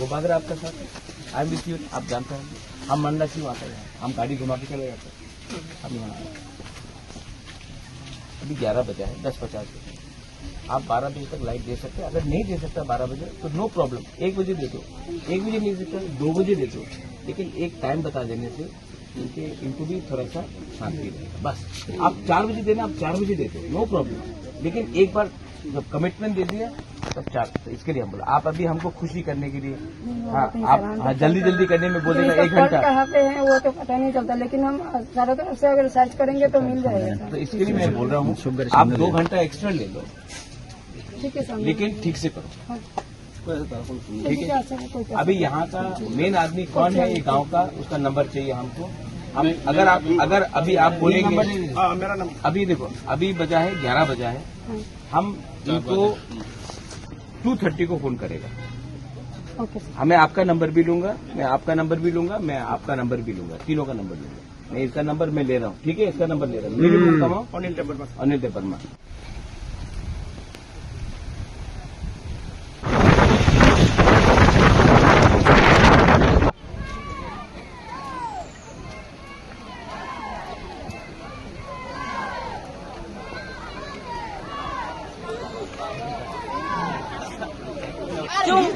वो भाग रहा आपका साथ आई एम विथ यू आप जानते हैं हम मंडला क्यों आते हैं हम गाड़ी घुमा के चले जाते हैं अभी ग्यारह बजा है दस पचास बजे आप बारह बजे तक लाइट दे सकते हैं अगर नहीं दे सकता बारह बजे तो नो प्रॉब्लम एक बजे दे दो एक बजे नहीं दे सकता दो बजे दे दो लेकिन एक टाइम बता देने से इनके इनको भी थोड़ा सा शांति रहेगा बस आप चार बजे देना आप चार बजे दे दो नो प्रॉब्लम लेकिन एक बार जब कमिटमेंट दे दिया सब चार इसके लिए हम बोला आप अभी हमको खुशी करने के लिए हाँ, तो आप हाँ, तो जल्दी जल्दी करने में बोलेगा तो एक घंटा कहाँ पे है वो तो पता नहीं चलता लेकिन हम चारों तरफ से अगर सर्च करेंगे तो मिल जाएगा तो इसके लिए मैं बोल रहा हूँ आप दो घंटा एक्स्ट्रा ले लो ठीक है लेकिन ठीक से करो हाँ। ठीक है अभी यहाँ का मेन आदमी अच्छा। कौन है ये गांव का उसका नंबर चाहिए हमको हम अगर आप अगर अभी आप बोलेंगे मेरा नंबर अभी देखो अभी बजा है ग्यारह बजा है हम इनको टू थर्टी को फोन करेगा okay. हाँ, मैं आपका नंबर भी लूंगा मैं आपका नंबर भी लूंगा मैं आपका नंबर भी लूंगा तीनों का नंबर लूंगा मैं इसका नंबर मैं ले रहा हूँ ठीक है इसका नंबर ले रहा हूँ अनिल वर्मा अनिल वर्मा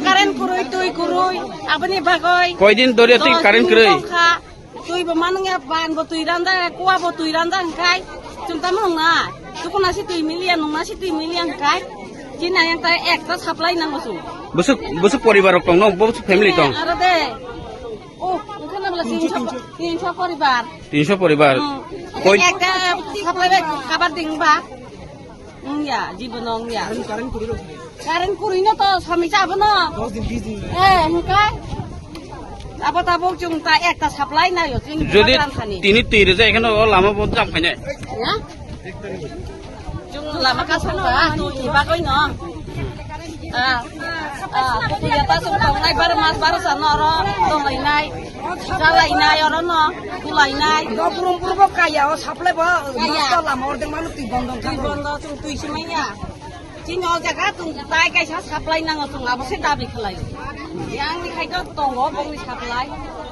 কারেন্ট করই তুই করই আপনি ভাগই কয়দিন ধরে তুই কারেন্ট করই তুই মানুষে বানবো তুই রান্দা কুয়াবো তুই রান্দা খাই চিন্তা না তখন আসি তুই মিলিয়া নং আসি তুই মিলিয়া খাই চিনা তাই একটা সাপ্লাই নাম বসু বসু বসু পরিবার কম ন বসু ফ্যামিলি কম আরে দে ও ওখানে বলে 300 300 পরিবার 300 পরিবার একটা সাপ্লাই খাবার দিবা ইয়া জীবন ইয়া কারেন্ট করি না তো স্বামী যাব না হ্যাঁ হ্যাঁ আবার তাবো চুং তা একটা সাপ্লাই নাই যদি তিনি তীরে যায় এখানে ও লামা বন্ধ pasang naik bareng mas bareng sana orang tolai naik jalai naik orang no tulai naik gak burung burung kok kaya oh saple ba kaya lama orang malu tuh bondong tuh bondong tuh tuh semuanya chính nó ra cá tung tay cái sát sắp lấy năng ở tung là bác sĩ đạp đi khai yang đi khai đó tung ngó bông đi sắp lấy